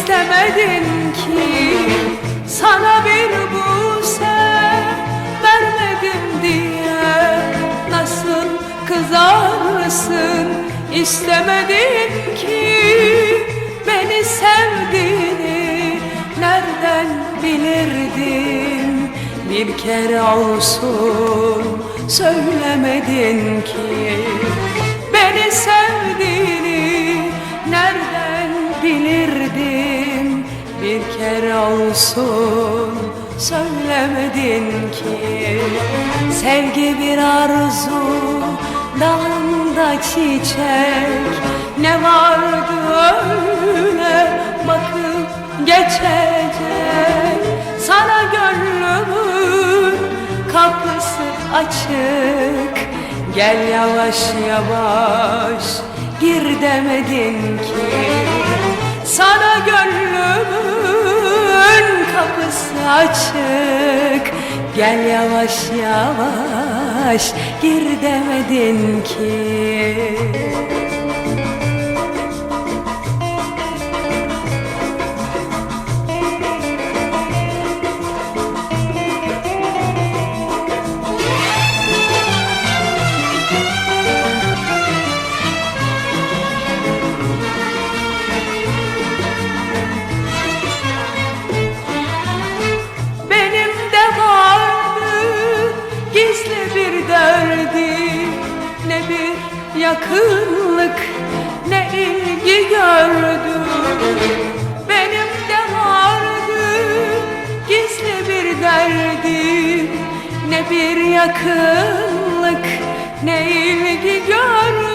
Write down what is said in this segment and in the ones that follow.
istemedin ki. Sana bir buse vermedim diye. Nasıl kızarsın istemedin ki. Beni sevdiğini nereden bilirdin? Bir kere olsun söylemedin ki Kere olsun söylemedin ki. Sevgi bir arzu dalında çiçek. Ne vardı öyle bakıp geçecek. Sana gönlümün kapısı açık. Gel yavaş yavaş gir demedin ki. Sana gönlümün kapısı açık. Gel yavaş yavaş gir demedin ki derdim Ne bir yakınlık ne ilgi gördüm Benim de vardı gizli bir derdim Ne bir yakınlık ne ilgi gördüm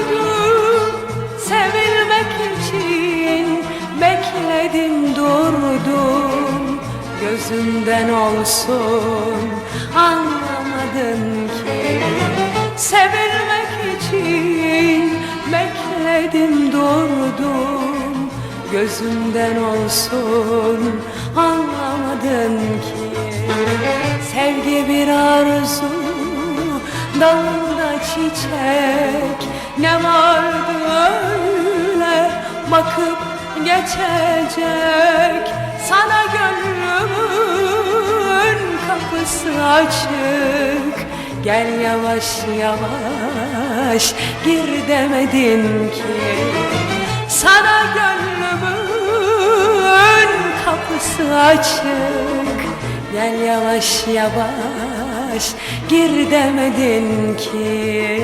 Sevilmek için bekledim durdum. Gözümden olsun anlamadın ki Sevilmek için bekledim durdum. Gözümden olsun anlamadın ki. Sevgi bir arzu dalında çiçek. Ne vardı öyle bakıp geçecek. Sana gönlümün kapısı açık Gel yavaş yavaş gir demedin ki. Sana gönlümün kapısı açık. Gel yavaş yavaş gir demedin ki